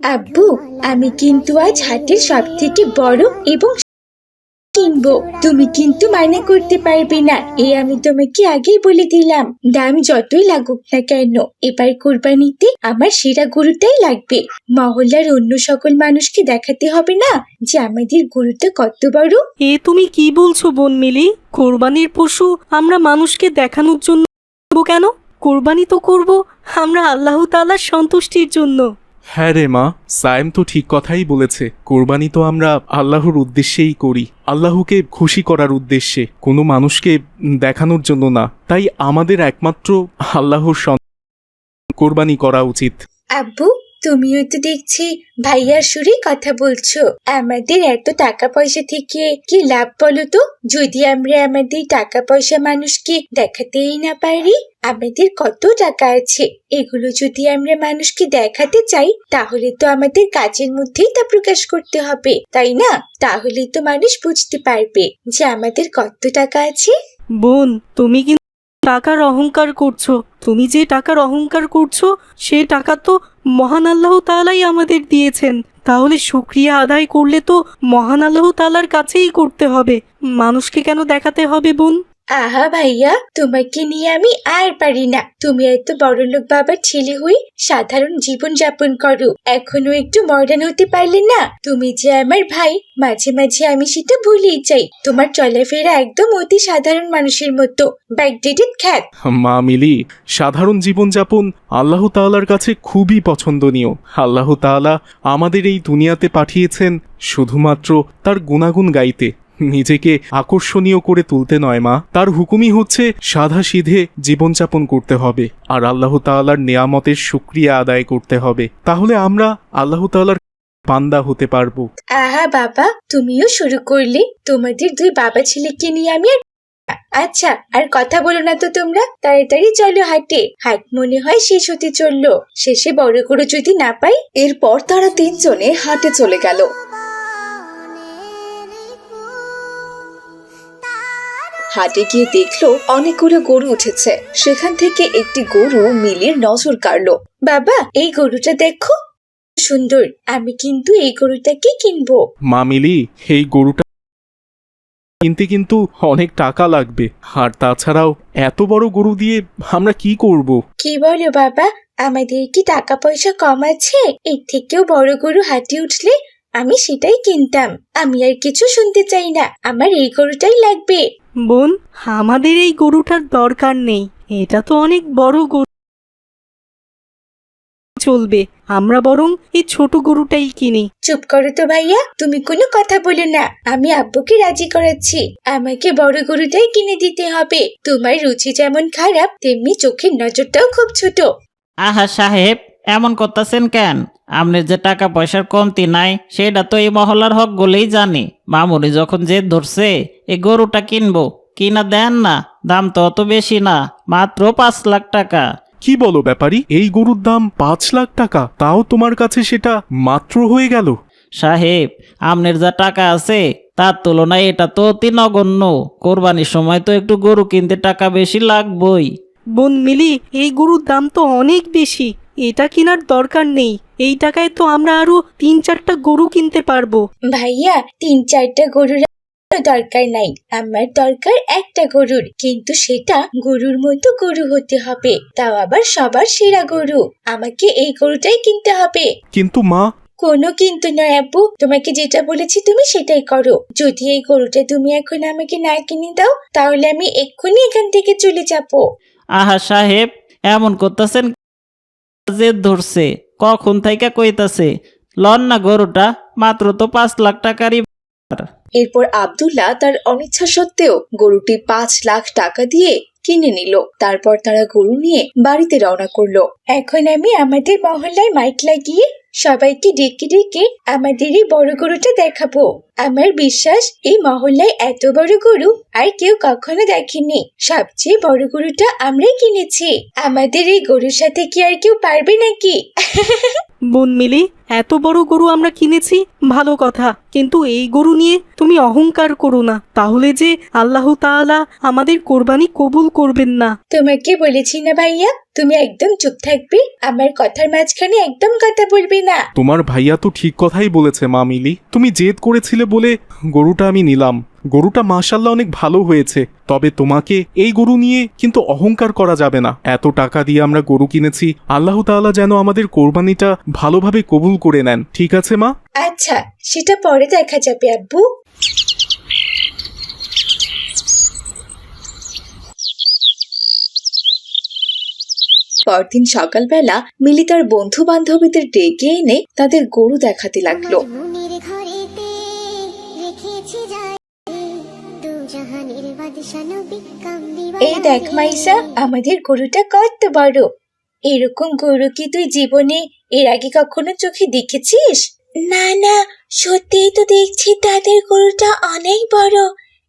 আব্বু, আমি কিন্তু আজ হাটের সব থেকে বড় এবং কিনবো। তুমি কিন্তু মানা করতে পারবে না, এ আমি তোমাকে আগেই বলে দিলাম। দাম যতই লাগুক না কেন, এবার কোরবানিতে আমার সেরা গরুটাই লাগবে। মহল্লার অন্য সকল মানুষকে দেখাতে হবে না যে আমাদের গরুটা কত বড়। এ তুমি কি বলছো বোন মিলি? কোরবানির পশু আমরা মানুষকে দেখানোর জন্য কেন? কোরবানি তো করব আমরা আল্লাহ তাআলার সন্তুষ্টির জন্য। হ্যাঁ রে মা, সায়েম তো ঠিক কথাই বলেছে। কোরবানি তো আমরা আল্লাহর উদ্দেশ্যেই করি। আল্লাহকে খুশি করার উদ্দেশ্যে। কোনো মানুষকে দেখানোর জন্য না। তাই আমাদের একমাত্র আল্লাহর কোরবানি করা উচিত। আব্বু, তুমিও তো দেখছি ভাইয়ার সুরে কথা বলছো। আমাদের এত টাকা পয়সা থেকে কি লাভ বলো তো? যদি আমরা আমাদের টাকা পয়সা মানুষকে দেখাতেই না পারি? আমাদের কত টাকা আছে? এগুলো যদি আমরা মানুষকে দেখাতে চাই, তাহলে তো আমাদের কাজের মধ্যেই তা প্রকাশ করতে হবে, তাই না? তাহলেই তো মানুষ বুঝতে পারবে যে আমাদের কত টাকা আছে। বোন, তুমি কিন্তু টাকার অহংকার করছ। তুমি যে টাকার অহংকার করছ, সে টাকা তো মহান আল্লাহ তালাই আমাদের দিয়েছেন। তাহলে শুক্রিয়া আদায় করলে তো মহান আল্লাহ তালার কাছেই করতে হবে। মানুষকে কেন দেখাতে হবে, বোন? আহা ভাইয়া, তোমাকে নিয়ে আমি আর পারি না। তুমি এত বড়লোক বাবার ছেলে হয়ে সাধারণ জীবন যাপন করো। এখনও একটু মডার্ন হতে পারলে না? তুমি যে আমার ভাই, মাঝে মাঝে আমি সেটা ভুলেই যাই। তোমার চলাফেরা একদম অতি সাধারণ মানুষের মতো। ব্যাকডেটেড খ্যাত। মা মিলি, সাধারণ জীবনযাপন আল্লাহ তাআলার কাছে খুবই পছন্দনীয়। আল্লাহ তাআলা আমাদের এই দুনিয়াতে পাঠিয়েছেন শুধুমাত্র তার গুণাগুণ গাইতে। নিজেকে আকর্ষণীয় করে তুলতে নয়, মা। তার হুকুমই হচ্ছে সাদা সিধে জীবনযাপন করতে হবে, আর আল্লাহ তাআলার নেয়ামতের সুক্রিয়া আদায় করতে হবে। তাহলে আমরা আল্লাহ তাআলার পান্দা হতে পারব। আহা বাবা, তুমিও শুরু করলে। তোমাদের দুই বাবা ছেলেকে নিয়ে আমি আর আচ্ছা আর কথা বলো না তো তোমরা। তাড়াতাড়ি চলো হাটে। হাট মনে হয় শেষ হতে চলল। শেষে বড় করে যদি না পাই, এরপর তারা তিনজনে হাটে চলে গেল। হাটে গিয়ে দেখল অনেকগুলো গরু উঠেছে। সেখান থেকে একটি গরু মিলির নজর কাড়লো। বাবা এই গরুটা দেখো। সুন্দর আমি কিন্তু এই গরুটাকে কিনবো। মা মিলি এই গরুটা কিনতে কিন্তু অনেক টাকা লাগবে। আর তাছাড়াও এত বড় গরু দিয়ে আমরা কি করব? কি বলো বাবা আমাদের কি টাকা পয়সা কম আছে? এর থেকেও বড় গরু হাটে উঠলে আমি সেটাই কিনতাম। আমি আর কিছু শুনতে চাই না। আমার এই গরুটাই লাগবে। বোন আমাদের এই গরুটার দরকার নেই। এটা তো অনেক বড় গরু। চলবে। আমরা বরং এই ছোট গরুটাই কিনি। চুপ করো তো ভাইয়া তুমি কোনো কথা বলো না। আমি আব্বুকে রাজি করাচ্ছি। আমাকে বড় গরুটাই কিনে দিতে হবে। তোমার রুচি যেমন খারাপ তেমনি চোখের নজরটাও খুব ছোট। আহা সাহেব এমন করতেছেন কেন? আপনার যে টাকা পয়সার কমতি নাই সেটা তো এই মহলার হক বলেই জানি। মামুনি যখন জেদ ধরছে এই গরুটা কিনবো? কিনা দেন না দাম তো অত বেশি না মাত্র পাঁচ লাখ টাকা। কি বলো ব্যাপারী? এই গরুর দাম পাঁচ লাখ টাকা তাও তোমার কাছে সেটা মাত্র হয়ে গেল? সাহেব আপনার যা টাকা আছে তার তুলনায় এটা তো অতি নগণ্য। কোরবানির সময় তো একটু গরু কিনতে টাকা বেশি লাগবই। বোন মিলি এই গরুর দাম তো অনেক বেশি। এটা কেনার দরকার নেই। এই টাকায় তো আমরা আরও তিন চারটা গরু কিনতে পারব। ভাইয়া তিন চারটা গরুর দরকার নাই। আমার দরকার একটা গরুর। কিন্তু সেটা গরুর মতো গরু হতে হবে। তাও আবার সবার সেরা গরু। আমাকে এই গরুটাই কিনতে হবে। কিন্তু মা? কোনো কিন্তু নয় আব্বু। তোমাকে যেটা বলেছি তুমি সেটাই করো। যদি এই গরুটা তুমি এখন আমাকে না কিনে দাও তাহলে আমি এক্ষুনি এখান থেকে চলে যাব। আহা সাহেব এমন করতেছেন জেদ ধরছে। কখন থেকে কইতাছে, লন না গরুটা, মাত্র তো পাঁচ লাখ টাকারই এরপর আব্দুল্লাহ তার অনিচ্ছা সত্ত্বেও গরুটি পাঁচ লাখ টাকা দিয়ে কিনে নিল। তারপর তারা গরু নিয়ে বাড়িতে রওনা করল। এখন আমি আমাদের মহল্লায় মাইক লাগিয়ে সবাইকে ডেকে ডেকে আমাদের এই বড় গরুটা দেখাবো। আমার বিশ্বাস এই মহল্লায় এত বড় গরু আর কেউ কখনো দেখেনি। সবচেয়ে বড় গরুটা আমরাই কিনেছি। আমাদের এই গরুর সাথে কি আর কেউ পারবে নাকি? বোন মিলি এত বড় গরু আমরা কিনেছি ভালো কথা। কিন্তু এই গরু নিয়ে তুমি অহংকার করো না। তাহলে যে আল্লাহ তাআলা আমাদের কোরবানি কবুল করবেন না। তোমাকে বলেছি না ভাইয়া তুমি একদম চুপ থাকবে। আমার কথার মাঝখানে একদম কথা বলবে না। তোমার ভাইয়া তো ঠিক কথাই বলেছে মা মিলি। তুমি জেদ করেছিলে বলে, গরুটা আমি নিলাম। গরুটা মাশাল্লাহ অনেক ভালো হয়েছে। তবে তোমাকে এই গরু নিয়ে কিন্তু অহংকার করা যাবে না। এত টাকা দিয়ে আমরা গরু কিনেছি, আল্লাহ তাআলা যেন আমাদের কোরবানিটা ভালোভাবে কবুল করে নেন। ঠিক আছে, মা? আচ্ছা সেটা পরে দেখা যাবে, আব্বু। পরদিন সকালবেলা মিলি তার বন্ধু বান্ধবীদের ডেকে এনে তাদের গরু দেখাতে লাগল। এই দেখ মাইসা আমাদের গরুটা কত বড়। এরকম গরু কি তুই জীবনে এর আগে কখনো চোখে দেখেছিস? না না সত্যিই তো দেখছি তাদের গরুটা অনেক বড়।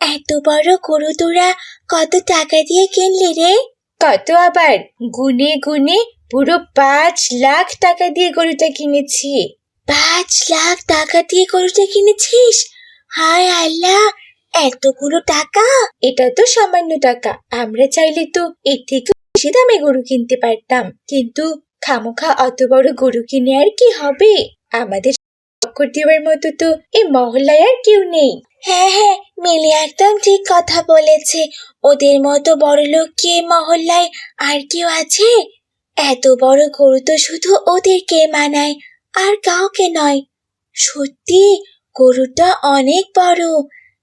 এত বড় গরু তোরা কত টাকা দিয়ে কিনলি রে? কত আবার? গুনে গুনে পুরো পাঁচ লাখ টাকা দিয়ে গরুটা কিনেছি। পাঁচ লাখ টাকা দিয়ে গরুটা কিনেছিস? হায় আল্লাহ এতগুলো টাকা? এটা তো সামান্য টাকা। আমরা চাইলে তো এর থেকে বেশি দামে গরু কিনতে পারতাম। কিন্তু খামোখা অত বড় গরু কিনে আর কি হবে? আমাদের টক্কর দেওয়ার মতো তো এই মহল্লায় আর কেউ নেই। হ্যাঁ হ্যাঁ মিলি একদম ঠিক কথা বলেছে। ওদের মতো বড় লোক কি মহল্লায় আর কেউ আছে? এত বড় গরু তো শুধু ওদেরকে মানায়, আর কাউকে নয়। সত্যি, গরুটা অনেক বড়।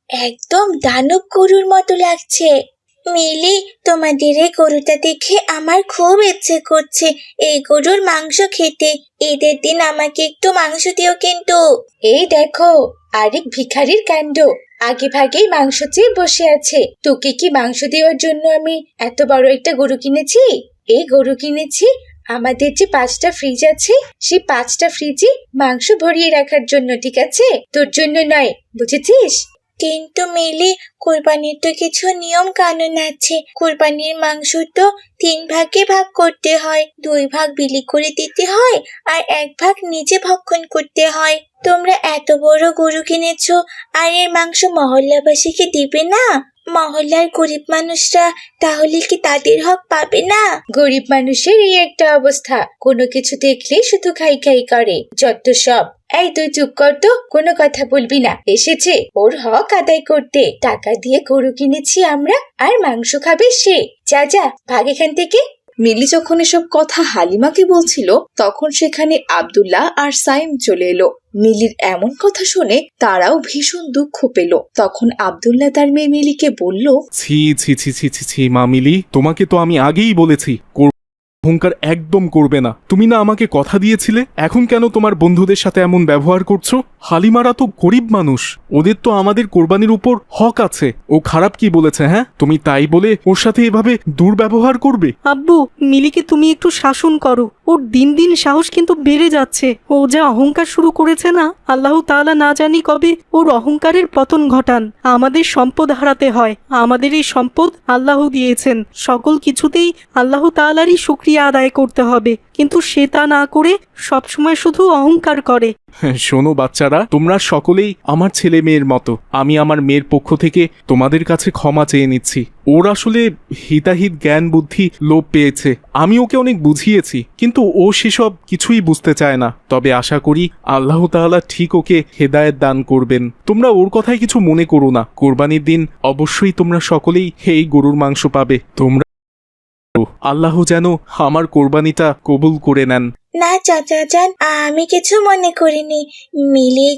একদম দানব গরুর মতো লাগছে। মিলি, তোমাদের এই গরুটা দেখে আমার খুব ইচ্ছে করছে এই গরুর মাংস খেতে। ঈদের দিন আমাকে একটু মাংস দিও কিন্তু। এই দেখো, আরেক ভিখারির কাণ্ড। আগে ভাগেই মাংস চেয়ে বসে আছে। তোকে কি মাংস দেওয়ার জন্য আমি এত বড় একটা গরু কিনেছি? এই গরু কিনেছি, আমাদের যে পাঁচটা ফ্রিজ আছে, সেই পাঁচটা ফ্রিজে মাংস ভরিয়ে রাখার জন্য, ঠিক আছে? তোর জন্য নয়, বুঝেছিস? কিন্তু মেলে, কোরবানির তো কিছু নিয়ম কানুন আছে। কোরবানির মাংস তো তিন ভাগে ভাগ করতে হয়। দুই ভাগ বিলি করে দিতে হয় আর এক ভাগ নিজে ভক্ষণ করতে হয়। তোমরা এত বড় গরু কিনেছো, আর এর মাংস মহল্লাবাসীকে দিবে না? মহল্লার গরিব মানুষরা, তাহলে কি তাদের হক পাবে না? গরিব মানুষের এই একটা অবস্থা। কোনো কিছু দেখলে শুধু খাই খাই করে। যত সব। এই তুই চুপ কর তো, কোনো কথা বলবি না। এসেছে ওর হক আদায় করতে। টাকা দিয়ে গরু কিনেছি আমরা, আর মাংস খাবে সে। যা যা, ভাগ এখান থেকে। মিলি যখন এসব কথা হালিমাকে বলছিল, তখন সেখানে আবদুল্লাহ আর সাইম চলে এলো। মিলির এমন কথা শুনে তারাও ভীষণ দুঃখ পেল। তখন আবদুল্লাহ তার মেয়ে মিলিকে বলল, ছি ছি ছি ছি ছি মা মিলি, তোমাকে তো আমি আগেই বলেছি অহংকার একদম করবে না। তুমি না আমাকে কথা দিয়েছিলে? এখন কেন তোমার বন্ধুদের সাথে এমন ব্যবহার করছ? হালিমারা তো গরিব মানুষ। ওদের তো আমাদের কোরবানির উপর হক আছে। ও খারাপ কি বলেছে হ্যাঁ? তুমি তাই বলে ওর সাথে এভাবে দুর্ব্যবহার করবে? আব্বু, মিলিকে তুমি একটু শাসন করো। ওর দিন দিন সাহস কিন্তু বেড়ে যাচ্ছে। ও যা অহংকার শুরু করেছে না, আল্লাহ তাআলা না জানি কবে ওর অহংকারের পতন ঘটান। আমাদের সম্পদ হারাতে হয়। আমাদের এই সম্পদ আল্লাহ দিয়েছেন। সকল কিছুতেই আল্লাহ তাআলারই শুক্রিয়া আদায় করতে হবে। কিন্তু সে তা না করে সবসময় শুধু অহংকার করে। শোনো বাচ্চারা, তোমরা সকলেই আমার ছেলে মেয়ের মতো। আমি আমার মেয়ের পক্ষ থেকে তোমাদের কাছে ক্ষমা চেয়ে নিচ্ছি। ওর আসলে হিতাহিত জ্ঞান, বুদ্ধি লোপ পেয়েছে। আমি ওকে অনেক বুঝিয়েছি, কিন্তু ও সেসব কিছুই বুঝতে চায় না। তবে আশা করি আল্লাহ তাআলা ঠিক ওকে হেদায়েত দান করবেন। তোমরা ওর কথায় কিছু মনে করো না। কোরবানির দিন অবশ্যই তোমরা সকলেই এই গরুর মাংস পাবে। তোমরা আল্লাহ। যেন আমার কোরবানিটা কবুল করে নেন। না চাচা চান আমি কিছু মনে করিনি। মিলে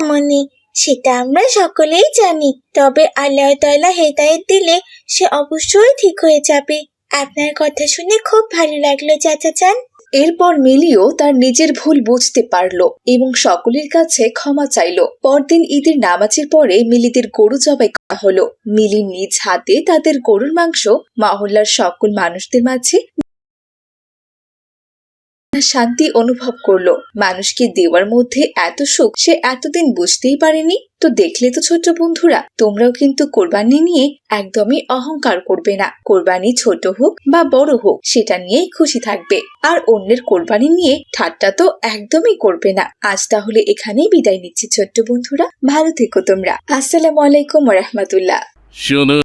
মনে, সেটা আমরা সকলেই জানি। তবে আল্লাহ তাআলা হেদায়েত দিলে সে অবশ্যই ঠিক হয়ে যাবে। আপনার কথা শুনে খুব ভালো লাগল চাচা চান এরপর মিলিও তার নিজের ভুল বুঝতে পারল এবং সকলের কাছে ক্ষমা চাইল। পরদিন ঈদের নামাজের পরে মিলিদের গরু জবাই করা হলো। মিলি নিজ হাতে তাদের গরুর মাংস, মহল্লার সকল মানুষদের মাঝে শান্তি অনুভব করল। মানুষকে দেওয়ার মধ্যে এত সুখ সে এতদিন বুঝতেই পারেনি? তো দেখলে তো ছোট্ট বন্ধুরা, তোমরাও কিন্তু কোরবানি নিয়ে একদমই অহংকার করবে না। কোরবানি ছোট হোক বা বড় হোক, সেটা নিয়েই খুশি থাকবে। আর অন্যের কোরবানি নিয়ে ঠাট্টা তো একদমই করবে না। আজ তাহলে এখানেই বিদায় নিচ্ছি ছোট্ট বন্ধুরা। ভালো থেকো তোমরা। আসসালামু আলাইকুম রহমতুল্লাহ। শুনুন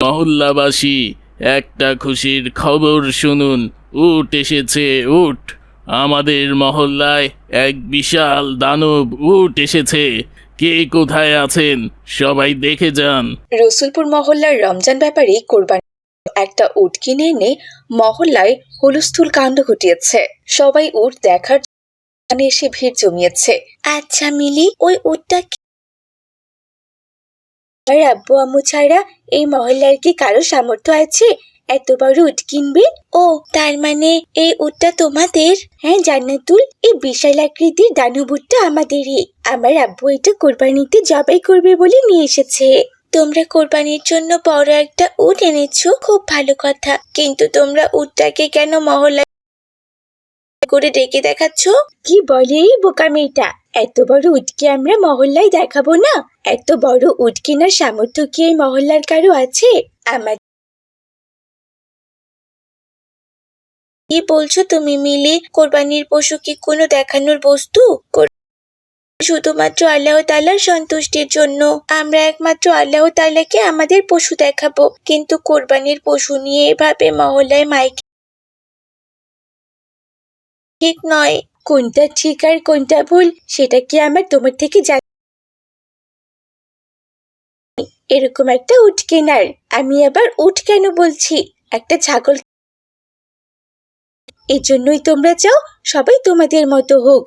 মহল্লাবাসী একটা খুশির খবর শুনুন। উট এসেছে উট। আমাদের মহল্লায় এক বিশাল দানব উট এসেছে। কে কোথায় আছেন? সবাই দেখে যান। রসুলপুর মহল্লার রমজান ব্যাপারে কোরবানি একটা উট কিনে এনে মহল্লায় হুলস্থুল কাণ্ড ঘটিয়েছে। সবাই উট দেখার জন্য এসে ভিড় জমিয়েছে। আচ্ছা মিলি ওই উটটা কি- আর আব্বু আম্মু ছাড়া এই মহল্লার কি কারও সামর্থ্য আছে? এত বড় উট কিনবে? ও, তার মানে এই উটটা তোমাদের? হ্যাঁ জান্নাতুল, এই বিশাল আকৃতির দানব উটটা আমাদেরই। আমার আব্বু এটা কোরবানিতে জবাই করবে বলে নিয়ে এসেছে। তোমরা কোরবানির জন্য বড় একটা উট এনেছো? খুব ভালো কথা। কিন্তু তোমরা উটটাকে কেন মহল্লায় করে ডেকে দেখাচ্ছ? কি বলে এই বোকা মেয়েটা? এত বড় উট কি আমরা মহল্লায় দেখাবো না? এত বড় উট কেনার সামর্থ্য কি এই মহল্লার কারও আছে? আমার কি বলছো তুমি মিলে? কোরবানির পশু কি কোনো দেখানোর বস্তু? শুধুমাত্র আল্লাহ তাআলার সন্তুষ্টির জন্য। আমরা একমাত্র আল্লাহ তাআলাকে আমাদের পশু দেখাবো। কিন্তু কোরবানির পশু নিয়ে এভাবে মহল্লায় মাইক ঠিক নয়। কোনটা ঠিক আর কোনটা ভুল, সেটা কি আমার তোমার থেকে জান? এরকম একটা উট কেনার আমি আবার উট কেন বলছি? একটা ছাগল। এই জন্যই তোমরা চাও সবাই তোমাদের মতো হোক।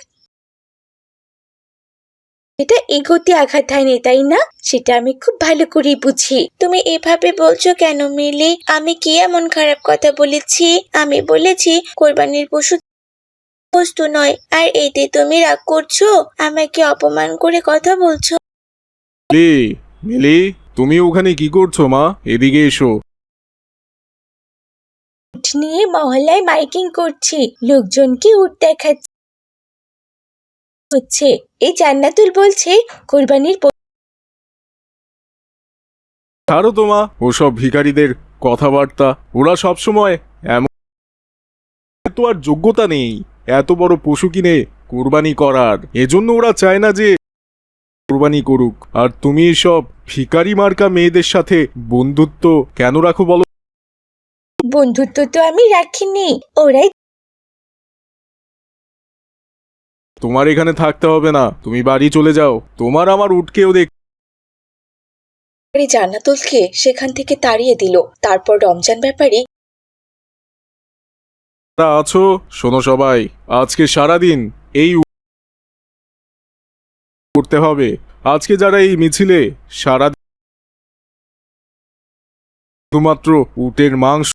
এটা এগোতে আঘাত হানে তাই না? সেটা আমি খুব ভালো করেই বুঝি। তুমি এভাবে বলছো কেন মিলি? আমি কি এমন খারাপ কথা বলেছি? আমি বলেছি, কোরবানির পশু বস্তু নয়। আর এতে তুমি রাগ করছ? আমাকে অপমান করে কথা বলছো। মিলি মিলি তুমি ওখানে কি করছ মা? এদিকে এসো। উট নিয়ে মহল্লায় মাইকিং করছি। লোকজনকে উট দেখাচ্ছে। হচ্ছে এই জান্নাতুল বলছে কোরবানির প- ছাড়ো তো মা। ওসব ভিখারিদের কথাবার্তা। ওরা সবসময় এমন তো আর যোগ্যতা নেই। এত বড় পশু কিনে কোরবানি করার। এজন্য ওরা চায় না যে কোরবানি করুক। আর তুমি সব ভিখারি মার্কা মেয়েদের সাথে বন্ধুত্ব কেন রাখো বলো? বন্ধুত্ব তো আমি রাখিনি। ওরাই তোমার এখানে থাকতে হবে না। তুমি বাড়ি চলে যাও। তোমার আমার উঠকেও দেখ ব্যাপারী জান্নাতুলকে সেখান থেকে তাড়িয়ে দিল। তারপর রমজান ব্যাপারী যারা আছো? শোনো সবাই, আজকে সারাদিন এই করতে হবে। আজকে যারা এই মিছিলে, সারা শুধুমাত্র উটের মাংস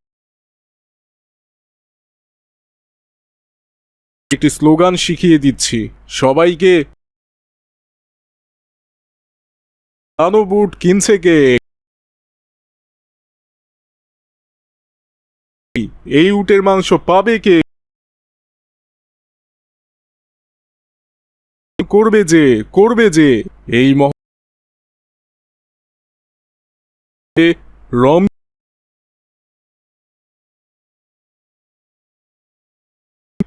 একটি স্লোগান শিখিয়ে দিচ্ছি। সবাইকে দানব উট কিনছে কে? এই উটের মাংস পাবে কে? করবে যে করবে যে, এই মহ রম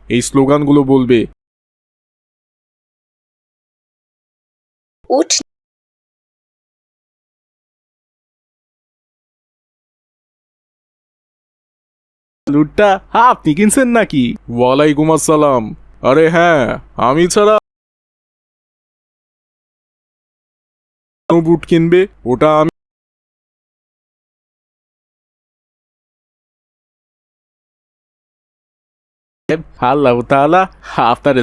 এই স্লোগানগুলো বলবে। উঠ লুটটা আপনি কিনছেন নাকি? ওয়ালাইকুম আসসালাম। আরে হ্যাঁ আমি ছাড়া বুট কিনবে? ওটা আমি আল্লাহ তাআলা আপনার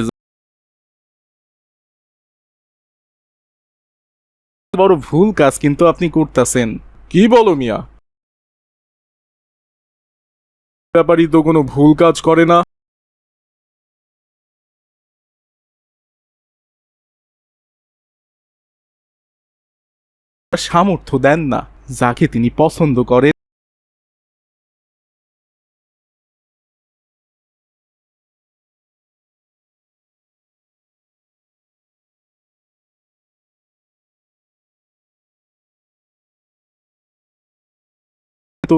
বড় ভুল কাজ কিন্তু আপনি করতেছেন। কি বলো মিয়া? ব্যাপারই তো কোনো ভুল কাজ করে না। সামর্থ্য দেন না, যাকে তিনি পছন্দ করেন। তো